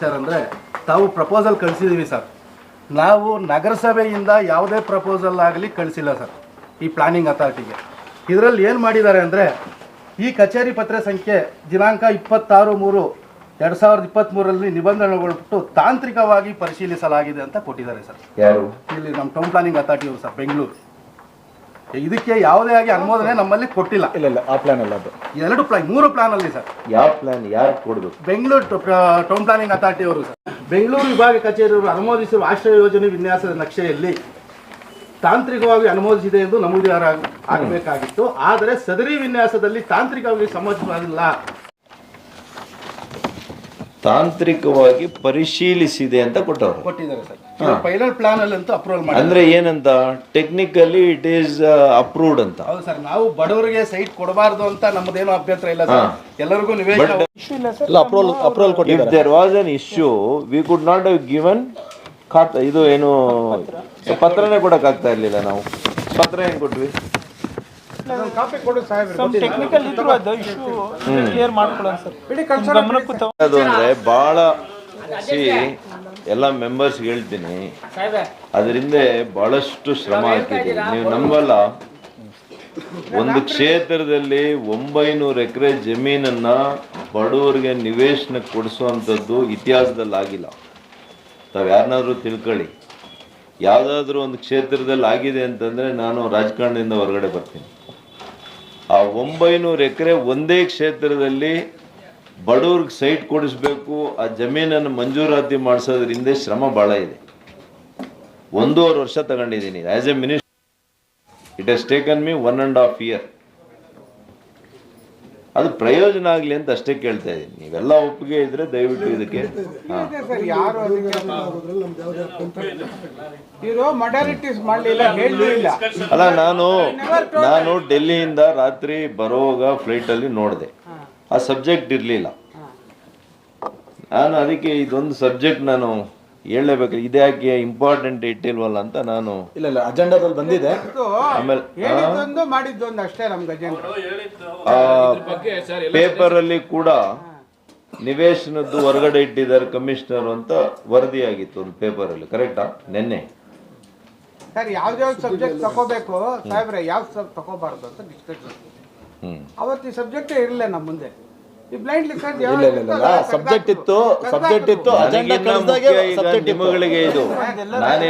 Sir ಅಂದರೆ ತಾವು proposal ಕಳಿಸಿದ್ದೀವಿ sir. ನಾವು ನಗರಸಭೆಯಿಂದ ಯಾವುದೇ ಪ್ರಪೋಸಲ್ ಆಗಲಿ ಕಳಿಸಿಲ್ಲ ಸರ್ ಈ ಪ್ಲಾನಿಂಗ್ ಅಥಾರಿಟಿಗೆ ಇದರಲ್ಲಿ ಏನು ಮಾಡಿದ್ದಾರೆ ಅಂದರೆ ಈ ಕಚೇರಿ ಪತ್ರ ಸಂಖ್ಯೆ ದಿನಾಂಕ ಇಪ್ಪತ್ತಾರು ಮೂರು ಎರಡು ಸಾವಿರದ ಇಪ್ಪತ್ತ್ಮೂರರಲ್ಲಿ ನಿಬಂಧನೆಗೊಳ್ಬಿಟ್ಟು ತಾಂತ್ರಿಕವಾಗಿ ಪರಿಶೀಲಿಸಲಾಗಿದೆ ಅಂತ ಕೊಟ್ಟಿದ್ದಾರೆ ಸರ್. ಯಾರು? ಇಲ್ಲಿ ನಮ್ಮ ಟೌನ್ ಪ್ಲಾನಿಂಗ್ ಅಥಾರಿಟಿಯವರು ಸರ್ ಬೆಂಗಳೂರು. ಇದಕ್ಕೆ ಯಾವುದೇ ಆಗಿ ಅನುಮೋದನೆ ನಮ್ಮಲ್ಲಿ ಕೊಟ್ಟಿಲ್ಲ. ಇಲ್ಲ ಇಲ್ಲ ಆ ಪ್ಲಾನ್ ಅಲ್ಲ ಅದು. ಎರಡು ಪ್ಲಾನ್ ಮೂರು ಪ್ಲಾನ್ ಅಲ್ಲಿ ಸರ್. ಯಾವ ಪ್ಲಾನ್ ಯಾರು ಕೊಡ್ಬೇಕು ಬೆಂಗಳೂರು ಟೌನ್ ಪ್ಲಾನಿಂಗ್ ಅಥಾರಿಟಿ ಅವರು ಸರ್. ಬೆಂಗಳೂರು ವಿಭಾಗ ಕಚೇರಿಯವರು ಅನುಮೋದಿಸಿರುವ ಆಶ್ರಯ ಯೋಜನೆ ವಿನ್ಯಾಸದ ನಕ್ಷೆಯಲ್ಲಿ ತಾಂತ್ರಿಕವಾಗಿ ಅನುಮೋದಿಸಿದೆ ಎಂದು ನಮೂದಿಯಾರ ಆಗಬೇಕಾಗಿತ್ತು. ಆದರೆ ಸದರಿ ವಿನ್ಯಾಸದಲ್ಲಿ ತಾಂತ್ರಿಕವಾಗಿ ಸಂಬಂಧಿಸಿಲ್ಲ ತಾಂತ್ರಿಕವಾಗಿ ಪರಿಶೀಲಿಸಿದೆ ಅಂತ ಕೊಟ್ಟವರು. ಕೊಟ್ಟಿದ್ದಾರೆ ಸರ್. ಫೈನಲ್ ಪ್ಲಾನ್ ಅಲ್ಲಿ ಅಂತೂ ಅಪ್ರೂವಲ್ ಮಾಡಿ ಅಂದ್ರೆ ಏನಂತ ಟೆಕ್ನಿಕಲಿ ಇಟ್ ಈಸ್ ಅಪ್ರೂವ್ಡ್ ಅಂತ. ಹೌದು ಸರ್ ನಾವು ಬಡವರಿಗೆ ಸೈಟ್ ಕೊಡಬಾರ್ದು ಅಂತ ನಮ್ಮದೇನು ಅಭ್ಯಂತರ ಇಲ್ಲ ಸರ್. ಎಲ್ಲರಿಗೂ ನಿವೇಶನ ಇಲ್ಲ ಅಪ್ರೂವಲ್ ಅಪ್ರೂವಲ್ ಇಫ್ ಕೊಟ್ಟಿದ್ದಾರೆ. There was an issue we could not given ಖಾತ ಇದು ಏನು ಪತ್ರನೇ ಕೊಡಕ್ ಆಗ್ತಾ ಇರ್ಲಿಲ್ಲ ನಾವು. ಪತ್ರ ಏನ್ ಕೊಟ್ವಿ? ಅದು ಅಂದ್ರೆ ಬಹಳ ಸಿ ಎಲ್ಲ ಮೆಂಬರ್ಸ್ ಹೇಳ್ತೀನಿ. ಅದರಿಂದ ಬಹಳಷ್ಟು ಶ್ರಮ ಹಾಕಿದ್ದೀವಿ ನೀವು ನಂಬಲ್ಲ. ಒಂದು ಕ್ಷೇತ್ರದಲ್ಲಿ ಒಂಬೈನೂರು ಎಕರೆ ಜಮೀನನ್ನ ಬಡವರಿಗೆ ನಿವೇಶನ ಕೊಡಿಸುವಂಥದ್ದು ಇತಿಹಾಸದಲ್ಲಿ ಆಗಿಲ್ಲ. ತಾವು ಯಾರನ್ನಾದ್ರೂ ತಿಳ್ಕೊಳ್ಳಿ. ಯಾವುದಾದ್ರೂ ಒಂದು ಕ್ಷೇತ್ರದಲ್ಲಿ ಆಗಿದೆ ಅಂತಂದ್ರೆ ನಾನು ರಾಜಕಾರಣದಿಂದ ಹೊರಗಡೆ ಬರ್ತೀನಿ. ಆ ಒಂಬೈನೂರು ಎಕರೆ ಒಂದೇ ಕ್ಷೇತ್ರದಲ್ಲಿ ಬಡವ್ರಿಗೆ ಸೈಟ್ ಕೊಡಿಸ್ಬೇಕು, ಆ ಜಮೀನನ್ನು ಮಂಜೂರಾತಿ ಮಾಡಿಸೋದ್ರ ಹಿಂದೆ ಶ್ರಮ ಭಾಳ ಇದೆ. ಒಂದೂವರೆ ವರ್ಷ ತಗೊಂಡಿದ್ದೀನಿ. As a minister it has taken me one and half year ಅದು ಪ್ರಯೋಜನ ಆಗಲಿ ಅಂತ ಅಷ್ಟೇ ಕೇಳ್ತಾ ಇದ್ದೀನಿ. ನೀವೆಲ್ಲ ಒಪ್ಪಿಗೆ ಇದ್ರೆ ದಯವಿಟ್ಟು ಇದಕ್ಕೆ ಅಲ್ಲ ನಾನು ನಾನು ಡೆಲ್ಲಿಯಿಂದ ರಾತ್ರಿ ಬರುವಾಗ ಫ್ಲೈಟಲ್ಲಿ ನೋಡಿದೆ. ಆ ಸಬ್ಜೆಕ್ಟ್ ಇರಲಿಲ್ಲ. ನಾನು ಅದಕ್ಕೆ ಇದೊಂದು ಸಬ್ಜೆಕ್ಟ್ ನಾನು ಹೇಳಲೇಬೇಕು ಇದ್ಯಾಕೆ ಇಂಪಾರ್ಟೆಂಟ್ ಇಟ್ಟಿಲ್ವಲ್ಲ ಅಂತ ನಾನು ಇಲ್ಲ ಇಲ್ಲ ಅಜೆಂಡಾದಲ್ಲಿ ಬಂದಿದೆ. ಆಮೇಲೆ ಹೇಳಿದ್ದೊಂದು ಮಾಡಿದ್ದೊಂದು ಅಷ್ಟೇ ಪೇಪರಲ್ಲಿ ಕೂಡ ನಿವೇಶನದ್ದು ಹೊರಗಡೆ ಇಟ್ಟಿದ್ದಾರೆ ಕಮಿಷನರ್ ಅಂತ ವರದಿಯಾಗಿತ್ತು ಒಂದು ಪೇಪರಲ್ಲಿ ಕರೆಕ್ಟಾ ನಿನ್ನೆ. ಸರ್ ಯಾವ್ದ್ಯಾವ್ದು ಸಬ್ಜೆಕ್ಟ್ ತಗೋಬೇಕು ಸಾಹೇಬ್ರೆ ಯಾವ ಸಬ್ ತಗೋಬಾರ್ದು ಅಂತ ಡಿಸ್ಕಷನ್ ಹ್ಮ್. ಅವತ್ತು ಈ ಸಬ್ಜೆಕ್ಟೇ ಇರಲಿಲ್ಲ ನಮ್ಮ ಮುಂದೆ. ಇಲ್ಲ ಇಲ್ಲ ಇಲ್ಲ ಸಬ್ಜೆಕ್ಟ್ ಇತ್ತು ಸಬ್ಜೆಕ್ಟ್ ಇತ್ತು. ಅಜೆಂಡಾ ಕಳಿಸಿದಾಗ ಸಬ್ಜೆಕ್ಟ್ ಇತ್ತು. ನಿಮ್ಮಗಳಿಗೆ ಇದು. ನಾನೇ